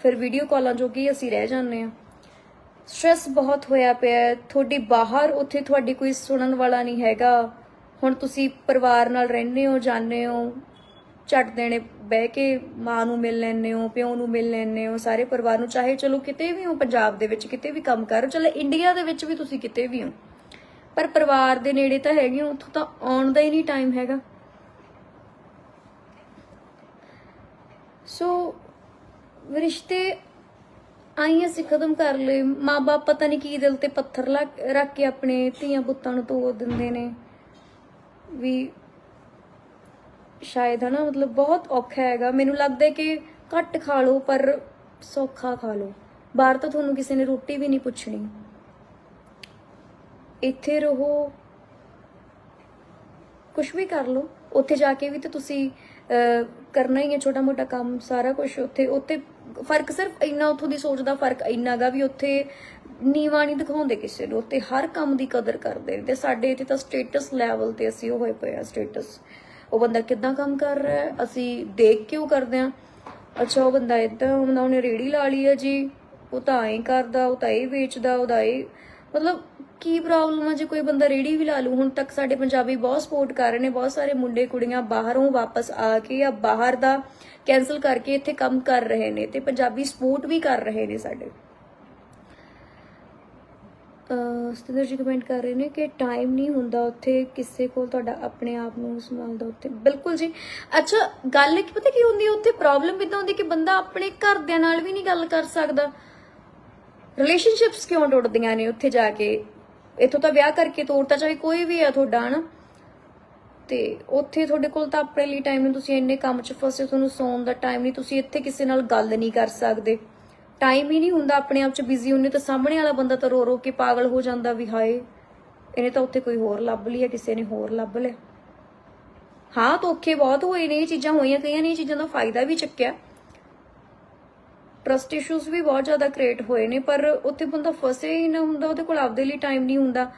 ਫਿਰ ਵੀਡੀਓ ਕਾਲਾਂ ਜੋਗੀ ਅਸੀਂ ਰਹਿ ਜਾਂਦੇ ਆ ਸਟ੍ਰੈਸ ਬਹੁਤ ਹੋਇਆ ਪਿਆ ਤੁਹਾਡੀ ਬਾਹਰ ਉੱਥੇ ਤੁਹਾਡੀ ਕੋਈ ਸੁਣਨ ਵਾਲਾ ਨਹੀਂ ਹੈਗਾ। ਹੁਣ ਤੁਸੀਂ ਪਰਿਵਾਰ ਨਾਲ ਰਹਿੰਦੇ ਹੋ, ਜਾਂਦੇ ਹੋ, ਝੱਟ ਦੇਣੇ ਬਹਿ ਕੇ ਮਾਂ ਨੂੰ ਮਿਲ ਲੈਂਦੇ ਹੋ, ਪਿਓ ਨੂੰ ਮਿਲ ਲੈਂਦੇ ਹੋ, ਸਾਰੇ ਪਰਿਵਾਰ ਨੂੰ, ਚਾਹੇ ਚਲੋ ਕਿਤੇ ਵੀ ਹੋ, ਪੰਜਾਬ ਦੇ ਵਿੱਚ ਕਿਤੇ ਵੀ ਕੰਮ ਕਰ ਰਹੇ ਚਲੋ ਇੰਡੀਆ ਦੇ ਵਿੱਚ ਵੀ ਤੁਸੀਂ ਕਿਤੇ ਵੀ ਹੋ। ਪਰ ਪਰਿਵਾਰ ਦੇ ਨੇੜੇ ਤਾਂ ਹੈਗੇ ਹੋ, ਉੱਥੋਂ ਤਾਂ ਆਉਣ ਦਾ ਹੀ ਨਹੀਂ ਟਾਈਮ ਹੈਗਾ। ਸੋ ਰਿਸ਼ਤੇ ਆਈ ਅਸੀਂ ਖਤਮ ਕਰ ਲਏ। ਮਾਪੇ ਪਤਾ ਨਹੀਂ ਕੀ ਦਿਲ ਤੇ ਪੱਥਰ ਲੱਗ- ਰੱਖ ਕੇ ਆਪਣੇ ਧੀਆਂ ਪੁੱਤਾਂ ਨੂੰ ਤੋੜ ਦਿੰਦੇ ਨੇ। ਵੀ ਸ਼ਾਇਦ ਹਨਾ, ਮਤਲਬ ਬਹੁਤ ਔਖਾ ਹੈਗਾ। ਮੈਨੂੰ ਲੱਗਦਾ ਕਿ ਘੱਟ ਖਾ ਲਓ, ਪਰ ਸੌਖਾ ਖਾ ਲਓ। ਬਾਹਰ ਤਾਂ ਤੁਹਾਨੂੰ ਕਿਸੇ ਨੇ ਰੋਟੀ ਵੀ ਨਹੀਂ ਪੁੱਛਣੀ। ਇੱਥੇ ਰਹੋ। ਕੁਝ ਵੀ ਕਰ ਲਓ। ਉੱਥੇ ਜਾ ਕੇ ਵੀ ਤੇ ਤੁਸੀਂ ਕਰਨਾ ਹੀ ਹੈ ਛੋਟਾ ਮੋਟਾ ਕੰਮ, ਸਾਰਾ ਕੁਝ ਉੱਥੇ। ਉੱਥੇ ਫ਼ਰਕ ਸਿਰਫ ਇੰਨਾ ਉੱਥੋਂ ਦੀ ਸੋਚ ਦਾ ਫ਼ਰਕ ਇੰਨਾਗਾ ਵੀ ਉੱਥੇ ਨੀਵਾ ਨਹੀਂ ਦਿਖਾਉਂਦੇ ਕਿਸੇ ਨੂੰ। ਉੱਥੇ ਹਰ ਕੰਮ ਦੀ ਕਦਰ ਕਰਦੇ ਨੇ। ਤੇ ਸਾਡੇ ਇੱਥੇ ਤਾਂ ਸਟੇਟਸ ਲੈਵਲ ਤੇ ਅਸੀਂ ਹੋਏ ਪਏ ਆ ਸਟੇਟਸ ਉਹ ਬੰਦਾ ਕਿੱਦਾਂ ਕੰਮ ਕਰ ਰਿਹਾ ਹੈ? ਅਸੀਂ ਦੇਖ ਕੇ ਉਹ ਕਰਦੇ ਆ ਅੱਛਾ, ਉਹ ਬੰਦਾ ਇਦਾਂ ਹੁੰਦਾ, ਉਹਨੇ ਰੇੜੀ ਲਾ ਲਈ ਹੈ ਜੀ। ਉਹ ਤਾਂ ਐਂ ਕਰਦਾ, ਉਹ ਤਾਂ ਇਹ ਵੇਚਦਾ ਉਹਦਾ ਇਹ। ਮਤਲਬ ਕੀ ਪ੍ਰੋਬਲਮ ਆ ਜੇ ਕੋਈ ਬੰਦਾ ਰੇੜੀ ਵੀ ਲਾ ਲੂ ਹੁਣ ਤੱਕ ਸਾਡੇ ਪੰਜਾਬੀ ਬਹੁਤ ਸਪੋਰਟ ਕਰ ਰਹੇ ਨੇ, ਬਹੁਤ ਸਾਰੇ ਮੁੰਡੇ, ਕੁੜੀਆਂ ਬਾਹਰੋਂ ਵਾਪਸ ਆ ਕੇ ਜਾਂ ਬਾਹਰ ਦਾ ਕੈਨਸਲ ਕਰਕੇ ਇੱਥੇ ਕੰਮ ਕਰ ਰਹੇ ਨੇ ਤੇ ਪੰਜਾਬੀ ਸਪੋਰਟ ਵੀ ਕਰ ਰਹੇ ਨੇ ਸਾਡੇ। ਸਤਿੰਦਰ ਜੀ ਕਮੈਂਟ ਕਰ ਰਹੇ ਨੇ ਕਿ ਟਾਈਮ ਨਹੀਂ ਹੁੰਦਾ ਉੱਥੇ, ਕਿਸੇ ਕੋਲ ਤੁਹਾਡਾ ਆਪਣੇ ਆਪ ਨੂੰ ਸੰਭਾਲਦਾ ਉੱਥੇ। ਬਿਲਕੁਲ ਜੀ। ਅੱਛਾ, ਗੱਲ ਕੀ ਪਤਾ ਕੀ ਹੁੰਦੀ ਹੈ, ਉੱਥੇ ਪ੍ਰੋਬਲਮ ਇਦਾਂ ਹੁੰਦੀ ਕਿ ਬੰਦਾ ਆਪਣੇ ਘਰਦਿਆਂ ਨਾਲ ਵੀ ਨਹੀਂ ਗੱਲ ਕਰ ਸਕਦਾ। ਰਿਲੇਸ਼ਨਸ਼ਿਪਸ ਕਿਉਂ ਟੁੱਟਦੀਆਂ ਨੇ ਉੱਥੇ ਜਾ ਕੇ? ਇੱਥੋਂ ਤਾਂ ਵਿਆਹ ਕਰਕੇ ਤੋਰਤਾ, ਚਾਹੇ ਕੋਈ ਵੀ ਆ ਤੁਹਾਡਾ, ਹਨਾ? ਤੇ ਉੱਥੇ ਤੁਹਾਡੇ ਕੋਲ ਤਾਂ ਆਪਣੇ ਲਈ ਟਾਈਮ ਨਹੀਂ, ਤੁਸੀਂ ਇੰਨੇ ਕੰਮ 'ਚ ਫਸੇ, ਤੁਹਾਨੂੰ ਸੌਣ ਦਾ ਟਾਈਮ ਨਹੀਂ, ਤੁਸੀਂ ਇੱਥੇ ਕਿਸੇ ਨਾਲ ਗੱਲ ਨਹੀਂ ਕਰ ਸਕਦੇ। ਟਾਈਮ ਹੀ ਨਹੀਂ ਹੁੰਦਾ ਆਪਣੇ ਆਪ 'ਚ ਬਿਜ਼ੀ ਹੁੰਨੇ ਤਾਂ ਸਾਹਮਣੇ ਵਾਲਾ ਬੰਦਾ ਤਾਂ ਰੋ ਰੋ ਕੇ ਪਾਗਲ ਹੋ ਜਾਂਦਾ ਵੀ ਹਾਏ, ਇਹਨੇ ਤਾਂ ਉੱਥੇ ਕੋਈ ਹੋਰ ਲੱਭ ਲਈ ਹੈ ਕਿਸੇ ਨੇ ਹੋਰ ਲੱਭ ਲਿਆ। ਹਾਂ, ਧੋਖੇ ਬਹੁਤ ਹੋਏ ਨੇ, ਇਹ ਚੀਜ਼ਾਂ ਹੋਈਆਂ ਕਈਆਂ ਨੇ, ਇਹ ਚੀਜ਼ਾਂ ਦਾ ਫਾਇਦਾ ਵੀ ਚੱਕਿਆ। ਟਰਸਟ ਇਸ਼ੂਜ਼ ਵੀ ਬਹੁਤ ਜ਼ਿਆਦਾ ਕ੍ਰੀਏਟ ਹੋਏ ਨੇ, ਪਰ ਉੱਥੇ ਬੰਦਾ ਫਸੇ ਹੀ ਨਾ ਹੁੰਦਾ, ਉਹਦੇ ਕੋਲ ਆਪਦੇ ਲਈ ਟਾਈਮ ਨਹੀਂ ਹੁੰਦਾ।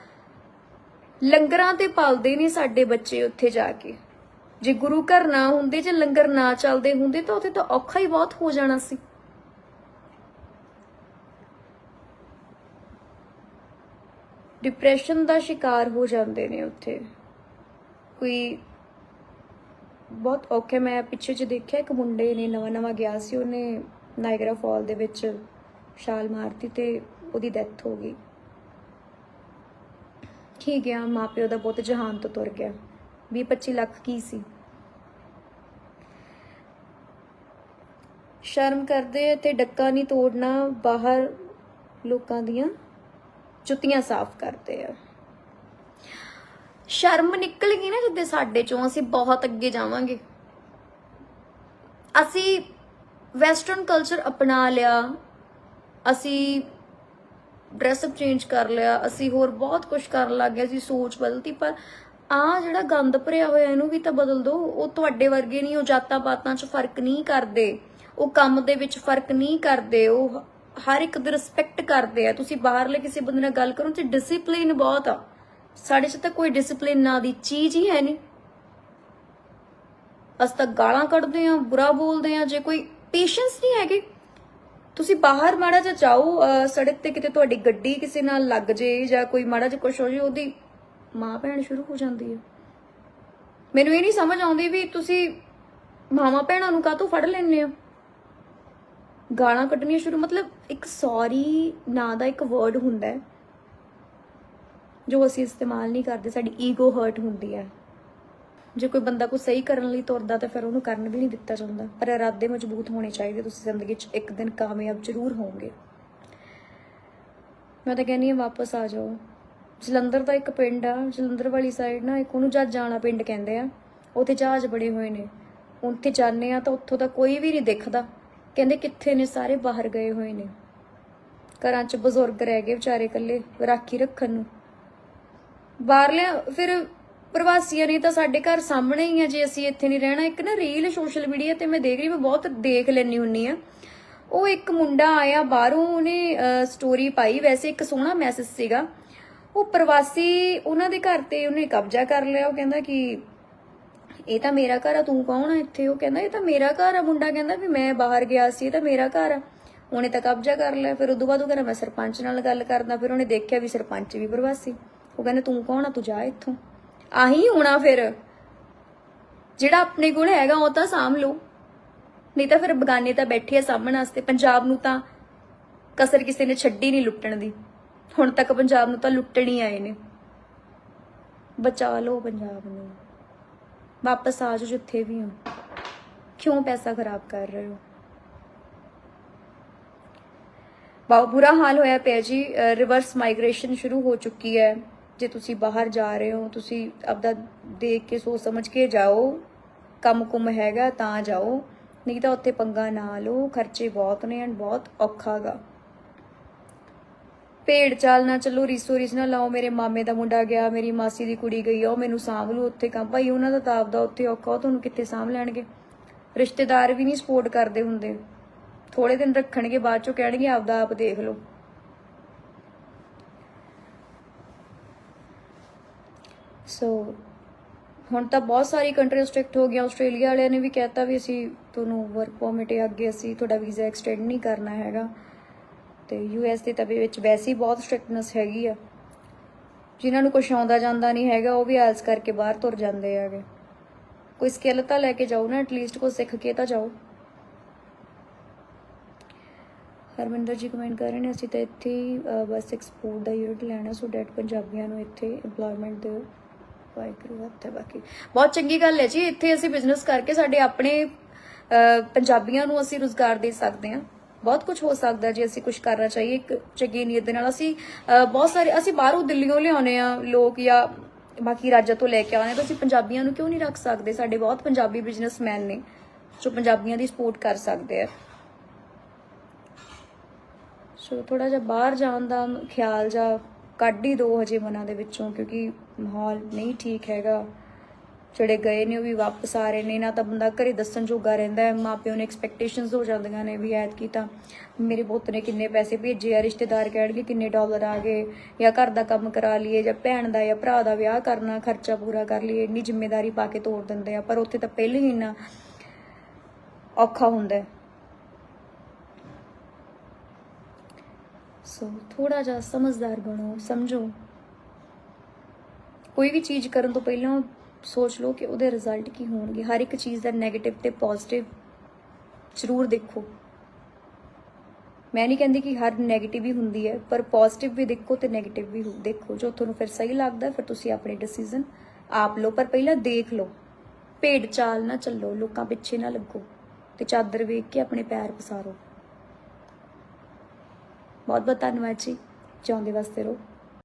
ਲੰਗਰਾਂ ਤੇ ਪਾਲਦੇ ਨੇ ਸਾਡੇ ਬੱਚੇ ਉੱਥੇ ਜਾ ਕੇ। ਜੇ ਗੁਰੂ ਘਰ ਨਾ ਹੁੰਦੇ, ਜੇ ਲੰਗਰ ਨਾ ਚੱਲਦੇ ਹੁੰਦੇ, ਤਾਂ ਉੱਥੇ ਤਾਂ ਔਖਾ ਹੀ ਬਹੁਤ ਹੋ ਜਾਣਾ ਸੀ। ਡਿਪਰੈਸ਼ਨ ਦਾ ਸ਼ਿਕਾਰ ਹੋ ਜਾਂਦੇ ਨੇ ਉੱਥੇ। ਕੋਈ ਬਹੁਤ ਔਖਾ, ਮੈਂ ਪਿੱਛੇ 'ਚ ਦੇਖਿਆ, ਇੱਕ ਮੁੰਡੇ ਨੇ ਨਵਾਂ ਨਵਾਂ ਗਿਆ ਸੀ, ਉਹਨੇ ਨਾਇਗਰਾ ਫਾਲ ਦੇ ਵਿੱਚ ਛਾਲ ਮਾਰਤੀ ਤੇ ਉਹਦੀ ਡੈਥ ਹੋ ਗਈ। ਠੀਕ ਹੈ ਮਾਪਿਓ ਦਾ ਬਹੁਤ ਜਹਾਨ ਤੋਂ ਤੁਰ ਗਿਆ। 20 25 ਲੱਖ ਕੀ ਸੀ? ਸ਼ਰਮ ਕਰਦੇ ਆ ਤੇ ਡੱਕਾ ਨਹੀਂ ਤੋੜਨਾ ਬਾਹਰ ਲੋਕਾਂ ਦੀਆਂ। ਜੁੱਤੀਆਂ ਸਾਫ਼ ਕਰਦੇ ਆ। ਸ਼ਰਮ ਨਿਕਲ ਗਈ ਨਾ ਜਿੱਦੇ ਸਾਡੇ ਚੋਂ ਅਸੀਂ ਬਹੁਤ ਅੱਗੇ ਜਾਵਾਂਗੇ। ਅਸੀਂ ਵੈਸਟਰਨ ਕਲਚਰ ਅਪਣਾ ਲਿਆ, ਅਸੀਂ ਡਰੈਸਅਪ ਚੇਂਜ ਕਰ ਲਿਆ, ਅਸੀਂ ਹੋਰ ਬਹੁਤ ਕੁਝ ਕਰਨ ਲੱਗ ਗਏ, ਅਸੀਂ ਸੋਚ ਬਦਲਤੀ, ਪਰ ਆ ਜਿਹੜਾ ਗੰਦ ਭਰਿਆ ਹੋਇਆ ਇਹਨੂੰ ਵੀ ਤਾਂ ਬਦਲ ਦਿਓ ਉਹ ਤੁਹਾਡੇ ਵਰਗੇ ਨਹੀਂ, ਉਹ ਜਾਤਾਂ ਪਾਤਾਂ 'ਚ ਫ਼ਰਕ ਨਹੀਂ ਕਰਦੇ, ਉਹ ਕੰਮ ਦੇ ਵਿੱਚ ਫ਼ਰਕ ਨਹੀਂ ਕਰਦੇ, ਉਹ ਹਰ ਇੱਕ ਦੀ ਰਿਸਪੈਕਟ ਕਰਦੇ ਆ। ਤੁਸੀਂ ਬਾਹਰਲੇ ਕਿਸੇ ਬੰਦੇ ਨਾਲ ਗੱਲ ਕਰੋ, ਤੇ ਡਿਸਪਲਿਨ ਬਹੁਤ ਆ। ਸਾਡੇ 'ਚ ਤਾਂ ਕੋਈ ਡਿਸਪਲਿਨ ਨਾਂ ਦੀ ਚੀਜ਼ ਹੀ ਹੈ ਨਹੀਂ ਅਸੀਂ ਤਾਂ ਗਾਲਾਂ ਕੱਢਦੇ ਆ, ਬੁਰਾ ਬੋਲਦੇ ਆ, ਜੇ ਕੋਈ ਪੇਸ਼ੈਂਸ ਨਹੀਂ ਹੈਗੇ। ਤੁਸੀਂ ਬਾਹਰ ਮਾੜਾ ਜਿਹਾ ਜਾਓ, ਅਹ ਸੜਕ ਤੇ ਕਿਤੇ ਤੁਹਾਡੀ ਗੱਡੀ ਕਿਸੇ ਨਾਲ ਲੱਗ ਜੇ ਜਾਂ ਕੋਈ ਮਾੜਾ ਜਿਹਾ ਕੁਛ ਹੋ ਜੇ, ਉਹਦੀ ਮਾਂ ਭੈਣ ਸ਼ੁਰੂ ਹੋ ਜਾਂਦੀ ਹੈ ਮੈਨੂੰ ਇਹ ਨਹੀਂ ਸਮਝ ਆਉਂਦੀ ਵੀ ਤੁਸੀਂ ਮਾਵਾਂ ਭੈਣਾਂ ਨੂੰ ਕਾਹ ਤੋਂ ਫੜ ਲੈਂਦੇ ਹੋ ਗਾਲਾਂ ਕੱਢਣੀਆਂ ਸ਼ੁਰੂ, ਮਤਲਬ ਇੱਕ ਸੌਰੀ ਨਾਂ ਦਾ ਇੱਕ ਵਰਡ ਹੁੰਦਾ ਹੈ, ਜੋ ਅਸੀਂ ਇਸਤੇਮਾਲ ਨਹੀਂ ਕਰਦੇ, ਸਾਡੀ ਈਗੋ ਹਰਟ ਹੁੰਦੀ ਹੈ। ਜੇ ਕੋਈ ਬੰਦਾ ਕੋਈ ਸਹੀ ਕਰਨ ਲਈ ਤੁਰਦਾ ਤਾਂ ਫਿਰ ਉਹਨੂੰ ਕਰਨ ਵੀ ਨਹੀਂ ਦਿੱਤਾ ਜਾਂਦਾ, ਪਰ ਇਰਾਦੇ ਮਜ਼ਬੂਤ ਹੋਣੇ ਚਾਹੀਦੇ, ਤੁਸੀਂ ਜ਼ਿੰਦਗੀ 'ਚ ਇੱਕ ਦਿਨ ਕਾਮਯਾਬ ਜ਼ਰੂਰ ਹੋਵੋਗੇ। ਮੈਂ ਤਾਂ ਕਹਿੰਦੀ ਹਾਂ, ਵਾਪਸ ਆ ਜਾਓ। ਜਲੰਧਰ ਦਾ ਇੱਕ ਪਿੰਡ ਆ, ਜਲੰਧਰ ਵਾਲੀ ਸਾਈਡ ਨਾ, ਇੱਕ ਉਹਨੂੰ ਜਹਾਜ਼ ਵਾਲਾ ਪਿੰਡ ਕਹਿੰਦੇ ਆ, ਉੱਥੇ ਜਹਾਜ਼ ਬੜੇ ਹੋਏ ਨੇ। ਉੱਥੇ ਜਾਂਦੇ ਆ ਤਾਂ ਉੱਥੋਂ ਦਾ ਕੋਈ ਵੀ ਨਹੀਂ ਦਿਖਦਾ। ਕਹਿੰਦੇ ਕਿੱਥੇ ਨੇ ਸਾਰੇ ਬਾਹਰ ਗਏ ਹੋਏ ਨੇ। ਘਰਾਂ 'ਚ ਬਜ਼ੁਰਗ ਰਹਿ ਗਏ ਵਿਚਾਰੇ ਇਕੱਲੇ, ਰਾਖੀ ਰੱਖਣ ਨੂੰ। ਬਾਹਰਲੇ, ਫਿਰ ਪ੍ਰਵਾਸੀਆਂ ਨੇ ਤਾਂ ਸਾਡੇ ਘਰ ਸਾਹਮਣੇ ਹੀ ਆ, ਜੇ ਅਸੀਂ ਇੱਥੇ ਨਹੀਂ ਰਹਿਣਾ, ਇੱਕ ਨਾ ਰੀਲ ਸੋਸ਼ਲ ਮੀਡੀਆ ਤੇ ਮੈਂ ਦੇਖ ਰਹੀ, ਮੈਂ ਬਹੁਤ ਦੇਖ ਲੈਣੀ ਹੁੰਨੀ ਆ। ਉਹ ਇੱਕ ਮੁੰਡਾ ਆਇਆ ਬਾਹਰੋਂ, ਉਹਨੇ ਸਟੋਰੀ ਪਾਈ, ਵੈਸੇ ਇੱਕ ਸੋਹਣਾ ਮੈਸੇਜ ਸੀਗਾ। ਉਹ ਪ੍ਰਵਾਸੀ, ਉਹਨਾਂ ਦੇ ਘਰ ਤੇ ਉਹਨੇ ਕਬਜ਼ਾ ਕਰ ਲਿਆ, ਉਹ ਕਹਿੰਦਾ ਕਿ ਇਹ ਤਾਂ ਮੇਰਾ ਘਰ ਆ, ਤੂੰ ਕੌਣ ਆ ਇੱਥੇ? ਉਹ ਕਹਿੰਦਾ, ਇਹ ਤਾਂ ਮੇਰਾ ਘਰ ਆ। ਮੁੰਡਾ ਕਹਿੰਦਾ ਵੀ ਮੈਂ ਬਾਹਰ ਗਿਆ ਸੀ, ਇਹ ਤਾਂ ਮੇਰਾ ਘਰ ਆ। ਉਹਨੇ ਤਾਂ ਕਬਜ਼ਾ ਕਰ ਲਿਆ। ਫਿਰ ਉਦੋਂ ਬਾਅਦ ਉਹ ਕਹਿੰਦਾ, ਮੈਂ ਸਰਪੰਚ ਨਾਲ ਗੱਲ ਕਰਦਾ। ਫਿਰ ਉਹਨੇ ਦੇਖਿਆ ਵੀ ਸਰਪੰਚ ਵੀ ਪ੍ਰਵਾਸੀ। ਉਹ ਕਹਿੰਦਾ, ਤੂੰ ਕੌਣ ਆ? ਤੂੰ ਜਾ ਇੱਥੋਂ। ਆਹੀ ਹੋਣਾ ਫਿਰ। ਜਿਹੜਾ ਆਪਣੇ ਕੋਲ ਹੈਗਾ, ਉਹ ਤਾਂ ਸਾਂਭ ਲਓ। ਨਹੀਂ ਤਾਂ ਫਿਰ ਬਗਾਨੇ ਤਾਂ ਬੈਠੇ ਆ ਸਾਂਭਣ ਵਾਸਤੇ। ਪੰਜਾਬ ਨੂੰ ਤਾਂ ਕਸਰ ਕਿਸੇ ਨੇ ਛੱਡੀ ਨਹੀਂ ਲੁੱਟਣ ਦੀ। ਹੁਣ ਤੱਕ ਪੰਜਾਬ ਨੂੰ ਤਾਂ ਲੁੱਟਣ ਹੀ ਆਏ ਨੇ। ਬਚਾ ਲਓ ਪੰਜਾਬ ਨੂੰ। ਵਾਪਸ ਆ ਜਾਓ ਜਿੱਥੇ ਵੀ ਹੋ। ਕਿਉਂ ਪੈਸਾ ਖਰਾਬ ਕਰ ਰਹੇ ਹੋ? ਬਹੁਤ ਬੁਰਾ ਹਾਲ ਹੋਇਆ ਪਿਆ ਜੀ। ਰਿਵਰਸ ਮਾਈਗ੍ਰੇਸ਼ਨ ਸ਼ੁਰੂ ਹੋ ਚੁੱਕੀ ਹੈ। ਜੇ ਤੁਸੀਂ ਬਾਹਰ ਜਾ ਰਹੇ ਹੋ, ਤੁਸੀਂ ਆਪਦਾ ਦੇਖ ਕੇ ਸੋਚ ਸਮਝ ਕੇ ਜਾਓ। ਕੰਮ ਕੁਮ ਹੈਗਾ ਤਾਂ ਜਾਓ। ਨਹੀਂ ਤਾਂ ਉੱਥੇ ਪੰਗਾ ਨਾ ਲਓ। ਖਰਚੇ ਬਹੁਤ ਨੇ ਐਂਡ ਬਹੁਤ ਔਖਾਗਾ ਭੇਡ ਚਾਲ ਨਾ ਚੱਲੋ ਰੀਸੋ ਰੀਸ ਨਾ ਲਾਓ ਮੇਰੇ ਮਾਮੇ ਦਾ ਮੁੰਡਾ ਗਿਆ ਮੇਰੀ ਮਾਸੀ ਦੀ ਕੁੜੀ ਗਈ ਆ, ਉਹ ਮੈਨੂੰ ਸਾਂਭ ਲੂ ਉੱਥੇ ਕੰਮ। ਭਾਈ ਉਹਨਾਂ ਦਾ ਤਾਂ ਆਪਦਾ ਉੱਥੇ ਔਖਾ ਉਹ ਤੁਹਾਨੂੰ ਕਿੱਥੇ ਸਾਂਭ ਲੈਣਗੇ? ਰਿਸ਼ਤੇਦਾਰ ਵੀ ਨਹੀਂ ਸਪੋਰਟ ਕਰਦੇ ਹੁੰਦੇ। ਥੋੜੇ ਦਿਨ ਰੱਖਣਗੇ ਬਾਅਦ ਚੋਂ ਕਹਿਣਗੇ ਆਪਦਾ ਆਪ ਦੇਖ ਲਓ। ਸੋ ਹੁਣ ਤਾਂ ਬਹੁਤ ਸਾਰੀ ਕੰਟਰੀ ਸਟ੍ਰਿਕਟ ਹੋ ਗਈਆਂ। ਆਸਟ੍ਰੇਲੀਆ ਵਾਲਿਆਂ ਨੇ ਵੀ ਕਹਿਤਾ ਵੀ ਅਸੀਂ ਤੁਹਾਨੂੰ ਵਰਕ ਪਰਮਿਟ ਅੱਗੇ ਅਸੀਂ ਤੁਹਾਡਾ ਵੀਜ਼ਾ ਐਕਸਟੈਂਡ ਨਹੀਂ ਕਰਨਾ ਹੈਗਾ। ਤੇ ਯੂਐਸ ਦੇ ਤਾਂ ਵੀ ਵਿੱਚ ਵੈਸੇ ਹੀ ਬਹੁਤ ਸਟ੍ਰਿਕਟਨੈਸ ਹੈਗੀ ਆ। ਜਿਨ੍ਹਾਂ ਨੂੰ ਕੁਝ ਆਉਂਦਾ ਜਾਂਦਾ ਨਹੀਂ ਹੈਗਾ ਉਹ ਵੀ ਆਲਸ ਕਰਕੇ ਬਾਹਰ ਤੁਰ ਜਾਂਦੇ ਹੈਗੇ। ਕੋਈ ਸਕਿੱਲ ਤਾਂ ਲੈ ਕੇ ਜਾਓ ਨਾ ਐਟਲੀਸਟ ਕੋਈ ਸਿੱਖ ਕੇ ਤਾਂ ਜਾਓ। ਹਰਮਿੰਦਰ ਜੀ ਕਮੈਂਟ ਕਰ ਰਹੇ ਨੇ ਅਸੀਂ ਤਾਂ ਇੱਥੇ ਹੀ, ਬਸ ਐਕਸਪੋਰਟ ਦਾ ਯੂਨਿਟ ਲੈਣਾ ਸੋ ਡੈਟ ਪੰਜਾਬੀਆਂ ਨੂੰ ਇੱਥੇ EMPLOYMENT ਦਿਓ। ਵਾਹਿਗੁਰੂ ਹੱਥ ਹੈ ਬਾਕੀ। ਬਹੁਤ ਚੰਗੀ ਗੱਲ ਹੈ ਜੀ ਇੱਥੇ ਅਸੀਂ ਬਿਜ਼ਨਸ ਕਰਕੇ ਸਾਡੇ ਆਪਣੇ ਪੰਜਾਬੀਆਂ ਨੂੰ ਅਸੀਂ ਰੋਜ਼ਗਾਰ ਦੇ ਸਕਦੇ ਹਾਂ। ਬਹੁਤ ਕੁਝ ਹੋ ਸਕਦਾ ਜੇ ਅਸੀਂ ਕੁਝ ਕਰਨਾ ਚਾਹੀਏ, ਇੱਕ ਚੰਗੀ ਨੀਅਤ ਦੇ ਨਾਲ। ਅਸੀਂ ਬਹੁਤ ਸਾਰੇ, ਅਸੀਂ ਬਾਹਰੋਂ ਦਿੱਲੀੋਂ ਲਿਆਉਨੇ ਆ ਲੋਕ ਜਾਂ ਬਾਕੀ ਰਾਜਾਂ ਤੋਂ ਲੈ ਕੇ ਆਉਂਦੇ ਤਾਂ ਅਸੀਂ ਪੰਜਾਬੀਆਂ ਨੂੰ ਕਿਉਂ ਨਹੀਂ ਰੱਖ ਸਕਦੇ? ਸਾਡੇ ਬਹੁਤ ਪੰਜਾਬੀ ਬਿਜ਼ਨਸਮੈਨ ਨੇ ਜੋ ਪੰਜਾਬੀਆਂ ਦੀ ਸਪੋਰਟ ਕਰ ਸਕਦੇ ਆ। ਸੋ ਥੋੜਾ ਜਿਹਾ ਬਾਹਰ ਜਾਣ ਦਾ ਖਿਆਲ ਜਾਂ ਕੱਢ ਹੀ ਦੋ ਹਜੇ ਮਨਾਂ ਦੇ ਵਿੱਚੋਂ, ਕਿਉਂਕਿ ਮਾਹੌਲ ਨਹੀਂ ਠੀਕ ਹੈਗਾ। ਜਿਹੜੇ ਗਏ ਨੇ, ਉਹ ਵੀ ਵਾਪਸ ਆ ਰਹੇ ਨੇ। ਨਾ ਤਾਂ ਬੰਦਾ ਘਰੇ ਦੱਸਣ ਜੋਗਾ ਰਹਿੰਦਾ ਹੈ। ਮਾਪਿਓ ਨੇ ਐਕਸਪੈਕਟੇਸ਼ਨਸ ਹੋ ਜਾਂਦੀਆਂ ਨੇ ਵੀ ਐਤ ਕੀਤਾ ਮੇਰੇ ਪੁੱਤ ਨੇ ਕਿੰਨੇ ਪੈਸੇ ਭੇਜੇ ਆ, ਰਿਸ਼ਤੇਦਾਰ ਕਹਿਣਗੇ ਕਿੰਨੇ ਡਾਲਰ ਆ ਗਏ ਜਾਂ ਘਰ ਦਾ ਕੰਮ ਕਰਾ ਲਈਏ ਜਾਂ ਭੈਣ ਦਾ ਜਾਂ ਭਰਾ ਦਾ ਵਿਆਹ ਕਰਨਾ, ਖਰਚਾ ਪੂਰਾ ਕਰ ਲਈਏ, ਇੰਨੀ ਜ਼ਿੰਮੇਵਾਰੀ ਪਾ ਕੇ ਤੋੜ ਦਿੰਦੇ ਆ। ਪਰ ਉੱਥੇ ਤਾਂ ਪਹਿਲੇ ਹੀ ਇੰਨਾ ਔਖਾ ਹੁੰਦਾ ਸੋ ਥੋੜਾ ਜਿਹਾ ਸਮਝਦਾਰ ਬਣੋ, ਸਮਝੋ। ਕੋਈ ਵੀ ਚੀਜ਼ ਕਰਨ ਤੋਂ ਪਹਿਲਾਂ ਸੋਚ ਲਓ ਕਿ ਉਹਦੇ ਰਿਜ਼ਲਟ ਕੀ ਹੋਣਗੇ। ਹਰ ਇੱਕ ਚੀਜ਼ ਦਾ 네ਗੇਟਿਵ ਤੇ ਪੋਜ਼ਿਟਿਵ ਜ਼ਰੂਰ ਦੇਖੋ। ਮੈਂ ਨਹੀਂ ਕਹਿੰਦੀ ਕਿ ਹਰ 네ਗੇਟਿਵ ਹੀ ਹੁੰਦੀ ਹੈ, ਪਰ ਪੋਜ਼ਿਟਿਵ ਵੀ ਦੇਖੋ ਤੇ 네ਗੇਟਿਵ ਵੀ ਦੇਖੋ। ਜੋ ਤੁਹਾਨੂੰ ਫਿਰ ਸਹੀ ਲੱਗਦਾ ਫਿਰ ਤੁਸੀਂ ਆਪਣੇ ਡਿਸੀਜਨ ਆਪ ਲਓ। ਪਰ ਪਹਿਲਾਂ ਦੇਖ ਲਓ। ਭੇਡ ਚਾਲ ਨਾ ਚੱਲੋ, ਲੋਕਾਂ ਪਿੱਛੇ ਨਾ ਲੱਗੋ ਤੇ ਚਾਦਰ ਵੇਖ ਕੇ ਆਪਣੇ ਪੈਰ ਪਸਾਰੋ। ਬਹੁਤ ਬਹੁਤ ਧੰਨਵਾਦ ਜੀ। ਜਿਉਂਦੇ ਵਾਸਤੇ ਰਹੋ।